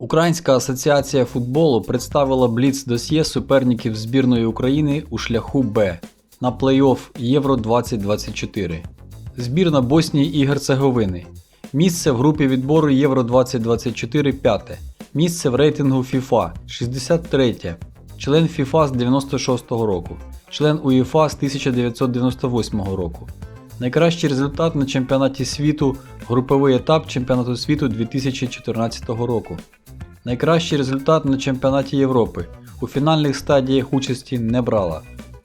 Українська асоціація футболу представила бліц досьє суперників збірної України у шляху Б на плей-офф Євро 2024. Збірна Боснії і Герцеговини. Місце в групі відбору Євро 2024 5. Місце в рейтингу FIFA 63. Член FIFA з 96 року. Член УЄФА з 1998 року. Найкращий результат на чемпіонаті світу груповий етап чемпіонату світу 2014 року. Найкращий результат на чемпіонаті Європи. У фінальних стадіях участі не брала.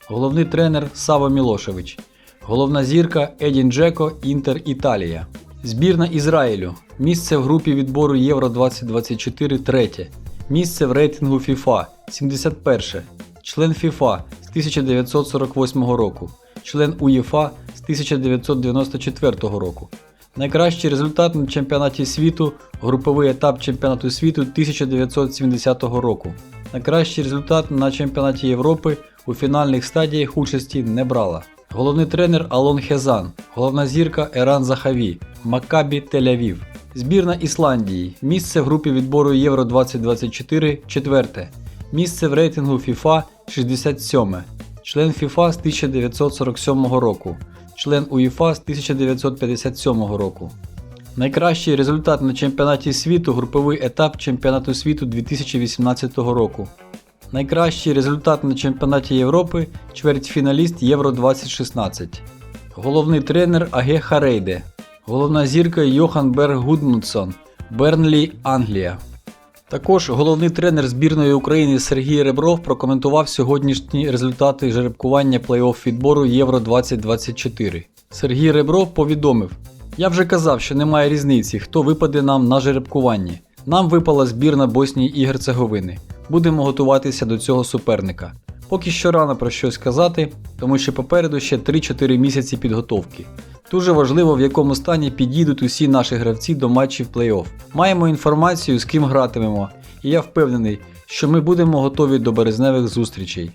Головний тренер Саво Мілошевич. Головна зірка Едін Джеко Інтер Італія. Збірна Ізраїлю. Місце в групі відбору Євро 2024 третє. Місце в рейтингу FIFA 71. Член FIFA з 1948 року. Член УЄФА з 1994 року. Найкращий результат на чемпіонаті світу груповий етап чемпіонату світу 1970 року. Найкращий результат на чемпіонаті Європи у фінальних стадіях участі не брала. Головний тренер Алон Хезан, головна зірка Еран Захаві, Маккабі Тель-Авів. Збірна Ісландії. Місце в групі відбору Євро 2024 четверте. Місце в рейтингу FIFA 67. Член FIFA з 1947 року. Член УЄФА з 1957 року. Найкращий результат на чемпіонаті світу груповий етап чемпіонату світу 2018 року. Найкращий результат на чемпіонаті Європи чвертьфіналіст Євро 2016. Головний тренер Аге Харейде. Головна зірка Йохан Берг Гудмунсон. Бернлі, Англія. Також головний тренер збірної України Сергій Ребров прокоментував сьогоднішні результати жеребкування плей-офф відбору Євро 2024. Сергій Ребров повідомив: Я вже казав, що немає різниці, хто випаде нам на жеребкуванні. Нам випала збірна Боснії і Герцеговини. Будемо готуватися до цього суперника. Поки що рано про щось казати, тому що попереду ще 3-4 місяці підготовки. Дуже важливо, в якому стані підійдуть усі наші гравці до матчів плей-офф. Маємо інформацію, з ким гратимемо, і я впевнений, що ми будемо готові до березневих зустрічей.